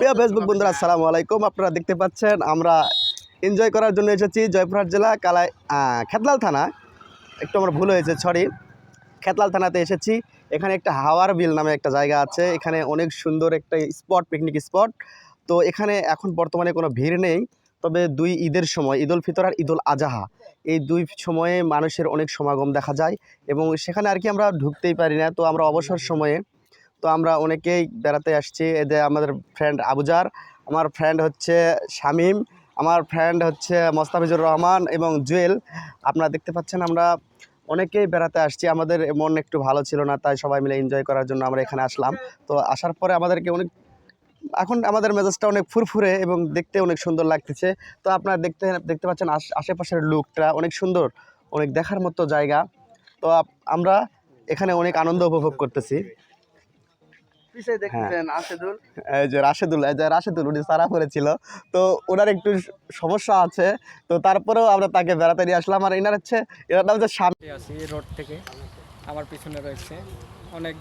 প্রিয় ফেসবুক বন্ধুরা আসসালামু আলাইকুম। আপনারা দেখতে পাচ্ছেন আমরা এনজয় করার জন্য এসেছি জয়পুরহাট জেলা কালাই খেতলাল থানা। একটু আমার ভুল হয়েছে সরি খেতলাল থানাতে এসেছি। এখানে একটা হাওয়ার বিল নামে একটা জায়গা আছে। এখানে অনেক সুন্দর একটা স্পট পিকনিক স্পট তো এখানে এখন বর্তমানে কোনো ভিড় নেই। তবে দুই ঈদের সময় ঈদুল ফিতর আর ঈদুল আজাহা এই দুই সময়ে মানুষের অনেক সমাগম দেখা যায়। এবং সেখানে আর কি আমরা ঢুকতেই পারি না। তো আমরা অবসর সময়ে তো আমরা অনেকেই বেড়াতে আসছি। এদের আমাদের ফ্রেন্ড আবুজার, আমার ফ্রেন্ড হচ্ছে শামীম, আমার ফ্রেন্ড হচ্ছে মোস্তাফিজুর রহমান এবং জুয়েল। আপনারা দেখতে পাচ্ছেন আমরা অনেকেই বেড়াতে আসছি। আমাদের মন একটু ভালো ছিল না, তাই সবাই মিলে এনজয় করার জন্য আমরা এখানে আসলাম। তো আসার পরে আমাদেরকে অনেক, এখন আমাদের মেজাজটা অনেক ফুরফুরে এবং দেখতে অনেক সুন্দর লাগতেছে। তো আপনারা দেখতে দেখতে পাচ্ছেন আশ- আশেপাশের লুকটা অনেক সুন্দর, অনেক দেখার মতো জায়গা। তো আমরা এখানে অনেক আনন্দ উপভোগ করতেছি। দেখতেছেন আশেদুল এই যে রাশেদুল এই যে রাশেদুল উনি সারা করেছিল তো ওনার একটু সমস্যা আছে। তো তারপরেও আমরা তাকে বেড়াতে নিয়ে আসলাম। আর এনার হচ্ছে এনার নাম হচ্ছে স্বামী এই আছি রোড থেকে। আমার পিছনে রয়েছে অনেক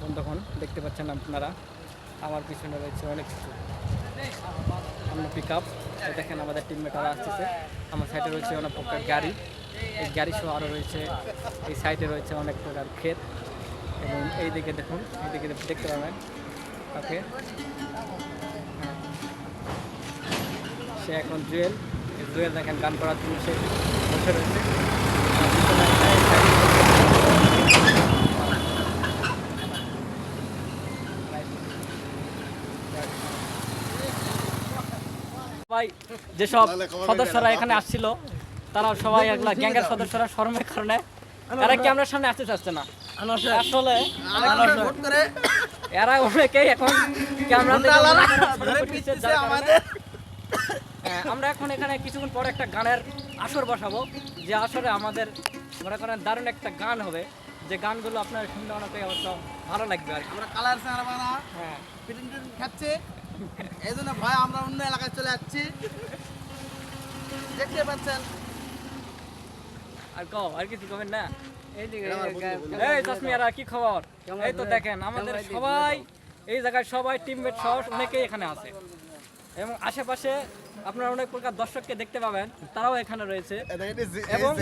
বন্ধুগণ দেখতে পাচ্ছেন আপনারা। আমার পিছনে রয়েছে অনেক কিছু। আমরা পিক আপ দেখেন আমাদের টিমমেটারা আসতেছে। আমার সাইডে রয়েছে অনেক প্রকার গাড়ি। এই গাড়ি সহ আরও রয়েছে। এই সাইডে রয়েছে অনেক প্রকার ক্ষেত। এই দিকে দেখুন এই দিকে দেখতে পাবেন। হ্যাঁ। সে এখন জুয়েল। জুয়েল দেখেন গান করার জন্য সে বসে রয়েছে। সবাই যেসব সদস্যরা এখানে আসছিল তারা সবাই এগুলা গ্যাংয়ের সদস্যরা শর্মের কারণে এরা ক্যামেরার সামনে আসতে চাচ্ছে না? আসলে এরা অনেকেই এখন হ্যাঁ, আমরা এখন এখানে কিছুক্ষণ পরে একটা গানের আসর বসাবো। যে আসরে আমাদের মনে করেন দারুণ একটা গান হবে। যে গানগুলো আপনার শুনলে অনেকে অবশ্য ভালো লাগবে আর আমরা কালার হ্যাঁ। খাচ্ছে। এই জন্য ভয় আমরা অন্য এলাকায় চলে যাচ্ছি। দেখতে পাচ্ছেন? আর কও আর কিছু কবেন না? এই তসমিয়ারা কি খবর? এই তো দেখেন আমাদের সবাই এই জায়গায় সবাই টিমমেট সহ অনেকেই এখানে আছে। এবং আশেপাশে আপনারা অনেক প্রকার দর্শককে দেখতে পাবেন তারাও এখানে রয়েছে। এবং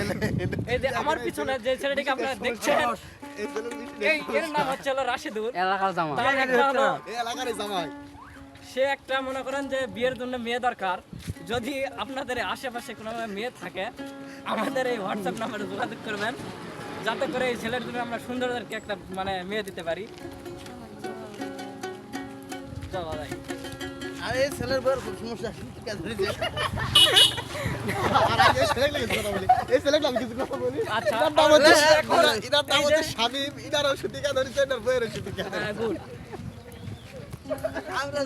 এই যে আমার পিছনে যে ছেলেটিকে আপনারা দেখছেন এই এর নাম হচ্ছে হলো রাশেদুর এলাকার জামা তার একটা হলো এলাকার জামাই। সে একটা মনে করেন যে বিয়ের জন্য মেয়ে দরকার। যদি আপনাদের আশেপাশে কোনো মেয়ে থাকে আমাদের এই হোয়াটসঅ্যাপ নাম্বারে যোগাযোগ করবেন যাতে করে এই ছেলের জন্য আমরা সুন্দরদেরকে একটা মানে মেয়ে দিতে পারি আর ছেলের বউয়ের খুব সমস্যা। আচ্ছা। হ্যাঁ. আমরা